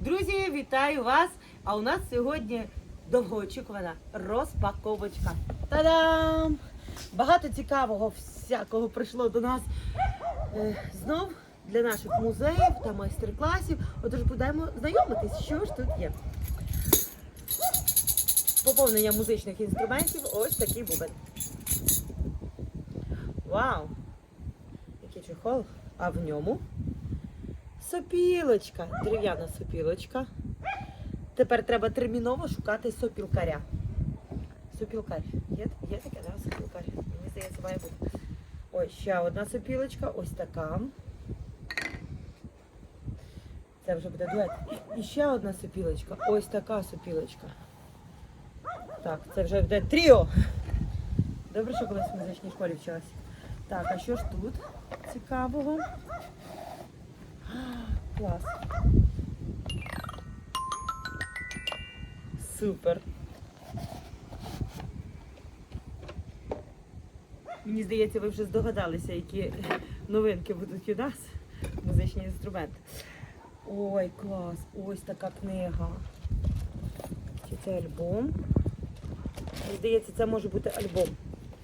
Друзі, вітаю вас! А у нас сьогодні довгоочікувана розпаковочка. Та-дам! Багато цікавого всякого прийшло до нас е, знов для наших музеїв та майстер-класів. Отож будемо знайомитись, що ж тут є. Поповнення музичних інструментів ось такий бубен. Вау! Який чехол, а в ньому сопілочка, дерев'яна сопілочка. Тепер треба терміново шукати сопілкаря. Сопілкар. Є, є таке, да? Сопілкар. Мені здається, має бути. Ось ще одна сопілочка, ось така. Це вже буде дует. І ще одна сопілочка. Ось така сопілочка. Так, це вже буде тріо. Добре, що колись в музичній школі вчилась. Так, а що ж тут цікавого? Клас. Супер. Мені здається, ви вже здогадалися, які новинки будуть у нас. Музичні інструменти. Ой, клас! Ось така книга. Це альбом? Мені здається, це може бути альбом.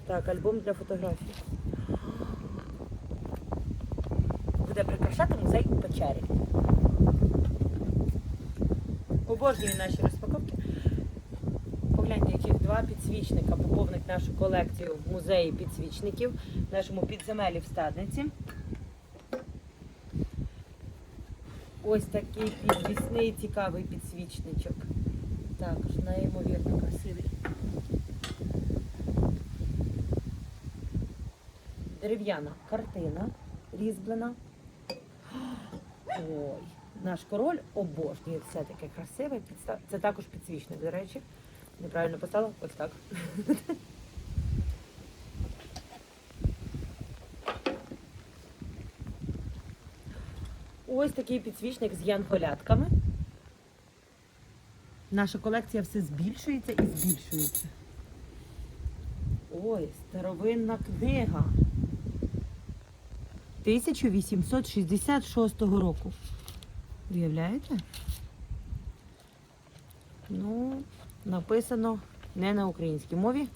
Так, альбом для фотографій. Буде прикрашати музей у печері. Обожнюю наші розпаковки. Погляньте, яких два підсвічника поповнить нашу колекцію в музеї підсвічників, в нашому підземелі в Стадниці. Ось такий підвісний цікавий підсвічничок. Також неймовірно красивий. Дерев'яна картина різьблена. Ой, наш король обожнює все таке красиве. Це також підсвічник, до речі. Неправильно поставила? Ось так. Ось такий підсвічник з янголятками. Наша колекція все збільшується і збільшується. Ой, старовинна книга. 1866 року. Уявляєте? Ну, написано не на українській мові.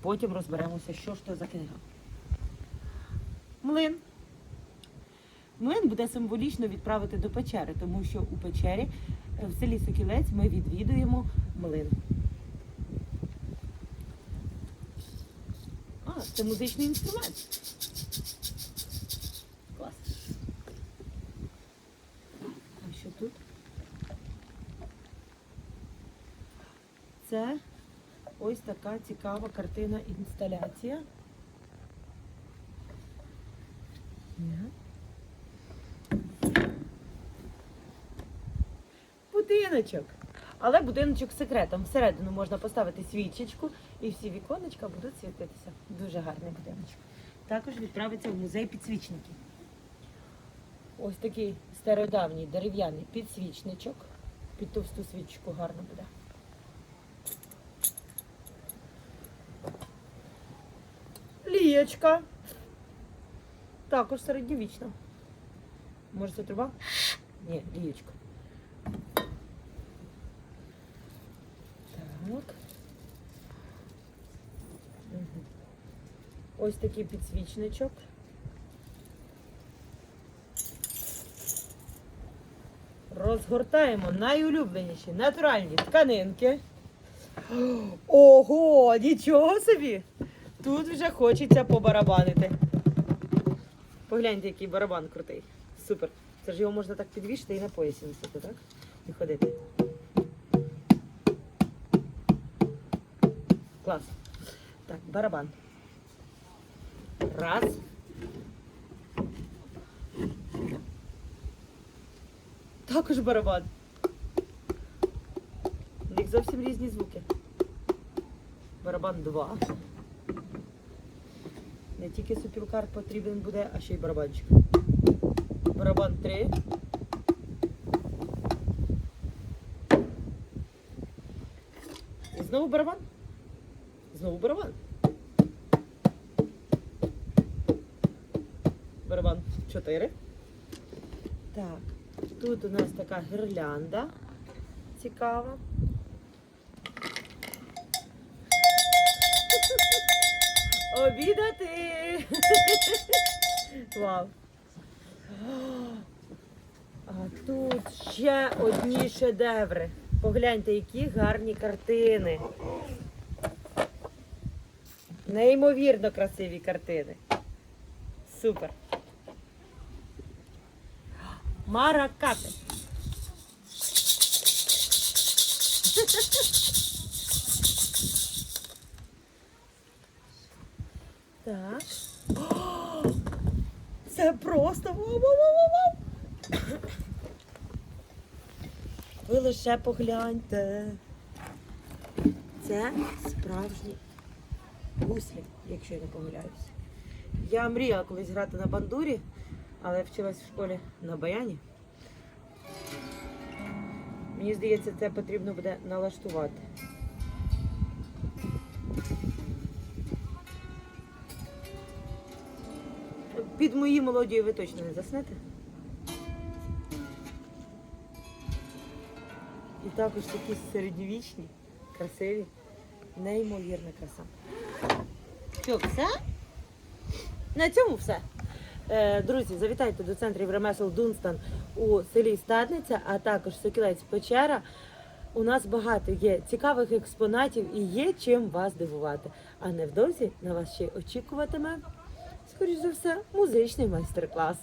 Потім розберемося, що ж то за книга. Млин. Млин буде символічно відправити до печери, тому що у печері е, в селі Сокілець ми відвідуємо млин. А, це музичний інструмент. Клас. А що тут? Це ось така цікава картина інсталяція. Будиночок. Але будиночок з секретом. Всередину можна поставити свічечку і всі віконечка будуть світитися. Дуже гарний будиночок. Також відправиться в музей підсвічників. Ось такий стародавній дерев'яний підсвічничок. Під товсту свічку гарно буде. Лієчка. Також середньовічна. Може це труба? Ні, лієчка. Так. Ось такий підсвічничок. Розгортаємо найулюбленіші натуральні тканинки. Ого, нічого собі! Тут вже хочеться побарабанити. Погляньте, який барабан крутий. Супер. Це ж його можна так підвішити і на поясі носити, так? І ходити. Клас. Так, барабан. Раз. Також барабан. У них зовсім різні звуки. Барабан 2. Не тільки супілкар потрібен буде, а ще й барабанчик. Барабан 3. І знову барабан. Знову барабан. Барабан 4. Так. Тут у нас така гірлянда цікава. Обідати! Вау! А тут ще одні шедеври. Погляньте, які гарні картини. Неймовірно красиві картини. Супер. Маракати. Так. О, Це просто вау-вау-вау-вау! Ви лише погляньте. Це справжні гуслі, якщо я не помиляюся. Я мріяла колись грати на бандурі, але вчилась в школі на баяні. Мені здається, це потрібно буде налаштувати. Під мої мелодії ви точно не заснете. І також такі середньовічні, красиві, неймовірна краса. Що, все? На цьому все. Е, Друзі, завітайте до центрів ремесел Дунстан у селі Стадниця, а також Сокілець Печера. У нас багато є цікавих експонатів і є чим вас дивувати. А невдовзі на вас ще очікуватиме, скоріш за все, музичний майстер-клас.